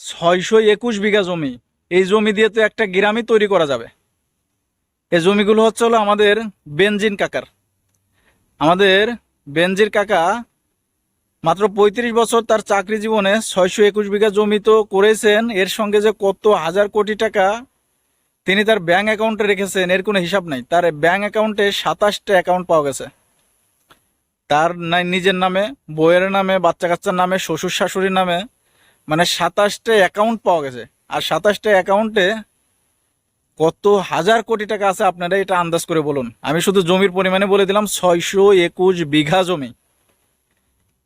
ছয়শো একুশ বিঘা জমি। এই জমি দিয়ে তো একটা গ্রামই তৈরি করা যাবে। এই জমিগুলো হচ্ছে হলো আমাদের বেনজিন কাকার। আমাদের বেনজির কাকা মাত্র পঁয়ত্রিশ বছর তার চাকরি জীবনে ছয়শো একুশ বিঘা জমি তো করেছেন। এর সঙ্গে যে কত হাজার কোটি টাকা তিনি তার ব্যাংক অ্যাকাউন্টে রেখেছেন, এর কোনো হিসাব নাই। তার ব্যাংক অ্যাকাউন্টে সাতাশটা অ্যাকাউন্ট পাওয়া গেছে। তার নিজের নামে বইয়ের নামে, বাচ্চা কাচ্চার নামে, শ্বশুর শাশুড়ির নামে মানে সাতাশটা অ্যাকাউন্ট পাওয়া গেছে। আর সাতাশটা অ্যাকাউন্টে কত হাজার কোটি টাকা আছে আপনারা এটা আন্দাজ করে বলুন। আমি শুধু জমির পরিমাণে বলে দিলাম, ছয়শো একুশ বিঘা জমি।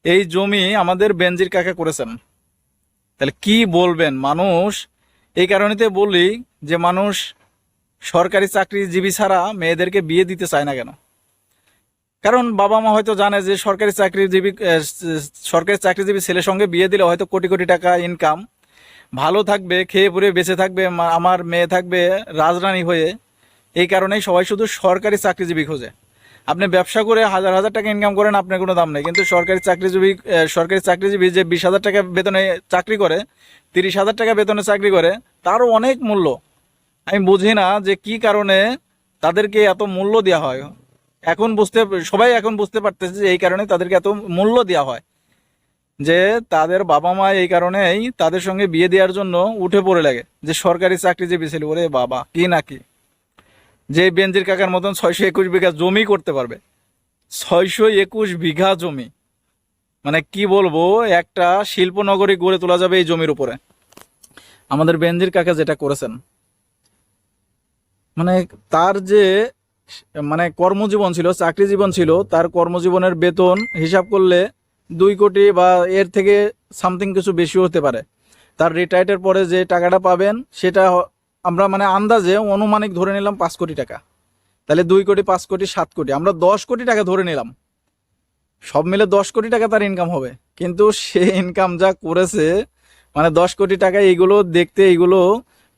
এই জমি আমাদের বেনজির কাকা করেছেন। তাহলে কি বলবেন মানুষ? এই কারণেতে বলি যে মানুষ সরকারি চাকরিজীবী ছাড়া মেয়েদেরকে বিয়ে দিতে চায় না কেন? কারণ বাবা মা হয়তো জানে যে সরকারি চাকরিজীবী সরকারি চাকরিজীবী ছেলের সঙ্গে বিয়ে দিলে হয়তো কোটি কোটি টাকা ইনকাম ভালো থাকবে, খেয়ে পরে বেঁচে থাকবে আমার মেয়ে থাকবে রাজরানী হয়ে। এই কারণেই সবাই শুধু সরকারি চাকরিজীবী খোঁজে। আপনি ব্যবসা করে হাজার হাজার টাকা ইনকাম করেন, আপনার কোনো দাম নেই। কিন্তু সরকারি চাকরিজীবী সরকারি চাকরিজীবী যে বিশ হাজার টাকা বেতনে চাকরি করে, তিরিশ হাজার টাকা বেতনে চাকরি করে, তারও অনেক মূল্য। আমি বুঝি না যে কি কারণে তাদেরকে এত মূল্য দেওয়া হয়। এখন বুঝতে, সবাই এখন বুঝতে পারতেছে যে এই কারণে তাদেরকে এত মূল্য দেওয়া হয়। যে তাদের বাবা মা এই কারণেই তাদের সঙ্গে বিয়ে দেওয়ার জন্য উঠে পড়ে লাগে। যে সরকারি চাকরিজীবী ছিল ওরে বাবা, কি নাকি যে বেঞ্জির কাকার মতন ছয়শো একুশ বিঘা জমি করতে পারবে। ছয়শো একুশ বিঘা জমি। মানে কি বলব, একটা শিল্পনগরী গড়ে তোলা যাবে এই জমির উপরে। আমাদের বেঞ্জির কাকা যেটা করেছেন মানে তার যে মানে কর্মজীবন ছিল, চাকরি জীবন ছিল, তার কর্মজীবনের বেতন হিসাব করলে দুই কোটি বা এর থেকে সামথিং কিছু বেশি হতে পারে। তার রিটায়ার্ডের পরে যে টাকাটা পাবেন, সেটা আমরা মানে আন্দাজে অনুমানিক ধরে নিলাম পাঁচ কোটি টাকা। তাহলে দুই কোটি, পাঁচ কোটি, সাত কোটি। আমরা দশ কোটি টাকা ধরে নিলাম। সব মিলে দশ কোটি টাকা তার ইনকাম হবে। কিন্তু সে ইনকাম যা করেছে মানে দশ কোটি টাকা এইগুলো দেখতে এইগুলো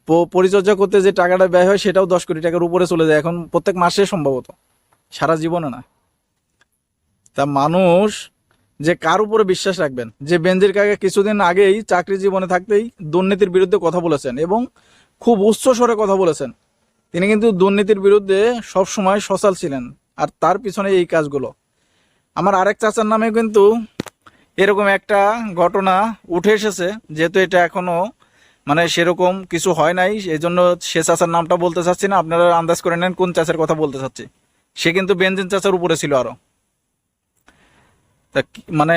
পরিচর্যা করতে যে টাকাটা ব্যয় হয় সেটাও দশ কোটি টাকার উপরে চলে যায়। এখন প্রত্যেক মাসে সম্ভবত। সারা জীবনে না। তা মানুষ যে কার উপরে বিশ্বাস রাখবেন? যে বেঞ্জির কাকা কিছুদিন আগেই চাকরি জীবনে থাকতেই দুর্নীতির বিরুদ্ধে কথা বলেছেন এবং খুব উচ্চ স্বরে কথা বলেছেন। তিনি কিন্তু দুর্নীতির বিরুদ্ধে সব সময় সচল ছিলেন। আর তার পিছনে এই কাজগুলো। আমার আরেক চাচার নামে কিন্তু এরকম একটা ঘটনা উঠে এসেছে, যেহেতু এটা এখনও মানে সেরকম কিছু হয় নাই এই জন্য সে চাচার নামটা বলতে চাচ্ছি না, আপনারা আন্দাজ করে নেন কোন চাচার কথা বলতে চাচ্ছি। সে কিন্তু বেঞ্জিন চাচার উপরে ছিল আরও। তা মানে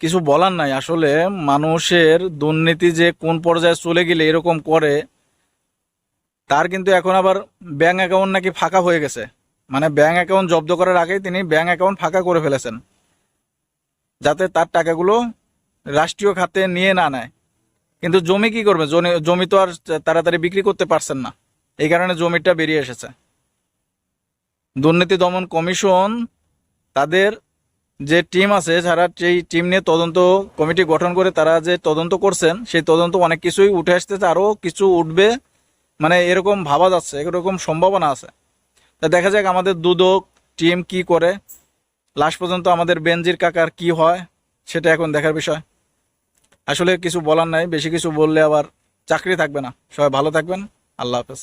কিছু বলার নাই, আসলে মানুষের দুর্নীতি যে কোন পর্যায়ে চলে গেলে এরকম করে, তার কিন্তু এখন আবার ব্যাংক অ্যাকাউন্ট নাকি ফাঁকা হয়ে গেছে। মানে ব্যাংক অ্যাকাউন্ট জব্দ করার আগেই তিনি ব্যাংক অ্যাকাউন্ট ফাঁকা করে ফেলেছেন। যাতে তার টাকাগুলো রাষ্ট্রীয় খাতে নিয়ে না নেয়। কিন্তু জমি কি করবে? জমি- তো আর তাড়াতাড়ি বিক্রি করতে পারছেন না। এই কারণে জমিটা বেরিয়ে এসেছে। দুর্নীতি দমন কমিশন তাদের যে টিম আছে, যারা সেই টিম নিয়ে তদন্ত কমিটি গঠন করে তারা যে তদন্ত করছেন, সেই তদন্ত অনেক কিছুই উঠে আসতেছে, আরও কিছু উঠবে। মানে এরকম ভাবা যাচ্ছে, এরকম সম্ভাবনা আছে। তা দেখা যাক আমাদের দুদক টিম কি করে। লাস্ট পর্যন্ত আমাদের বেনজির কাকার কি হয়, সেটা এখন দেখার বিষয়। আসলে কিছু বলার নাই, বেশি কিছু বললে আবার চাকরি থাকবে না। সবাই ভালো থাকবেন, আল্লাহ হাফেজ।